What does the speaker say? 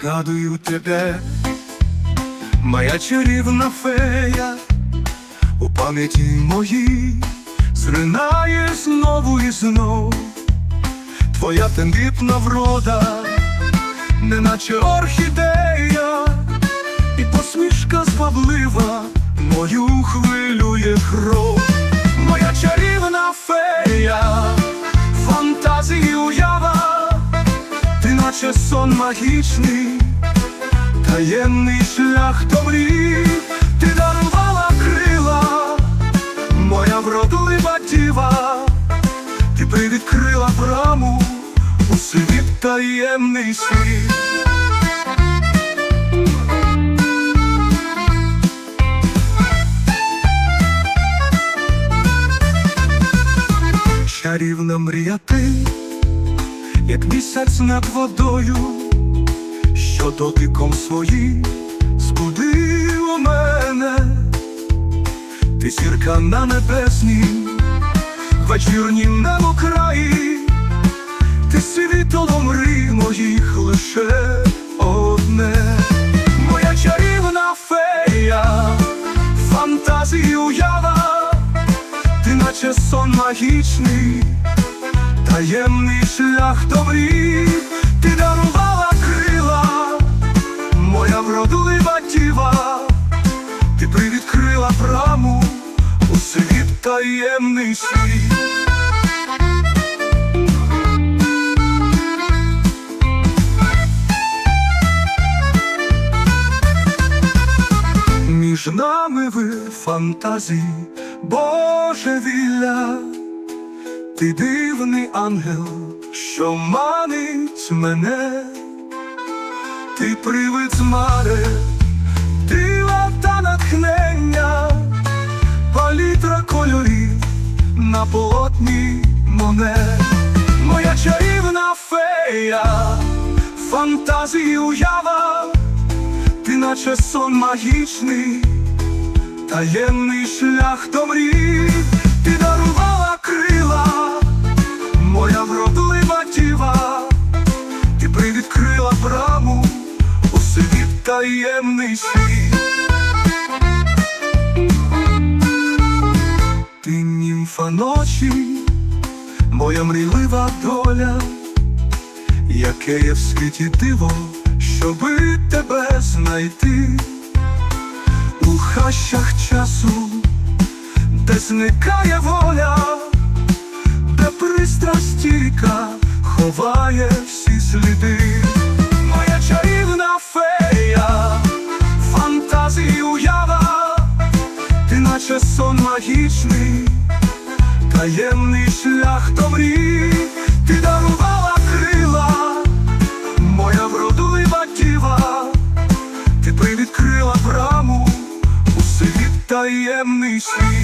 згадую тебе, моя чарівна фея, у пам'яті моїй зринає знову і знов, твоя тендітна врода, неначе орхідея, і посмішка зваблива, мою хвилює кров, моя чарівна фея, сон магічний, таємний шлях до мрій, ти дарувала крила, моя вродлива діва, ти привідкрила браму у світ таємний світ. Чарівна мрія як місяць над водою, що дотиком своїм збудив у мене, ти зірка на небесній, вечірнім небо краї, ти світоло мрій моїх лише одне, моя чарівна фея, фантазії уява, ти наче сон магічний, таємний шлях до ти дарувала крила, моя вродлива діва, ти привідкрила браму у світ таємний світ. Між нами ви фантазії, Божевілля, ти дивний ангел, що манить мене, ти привид з мари, дива та натхнення, палітра кольорів на полотні монет, моя чарівна фея, фантазії уява. Ти наче сон магічний, таємний шлях до мрій, ти дарувала таємний світ. Ти німфа ночі, моя мрійлива доля, яке є в світі диво, щоби тебе знайти у хащах часу, де зникає воля, де пристрастійка ховає всі сліди. Таємний шлях до мрій, ти дарувала крила, моя вродлива діва, ти привідкрила браму. У світ таємний світ.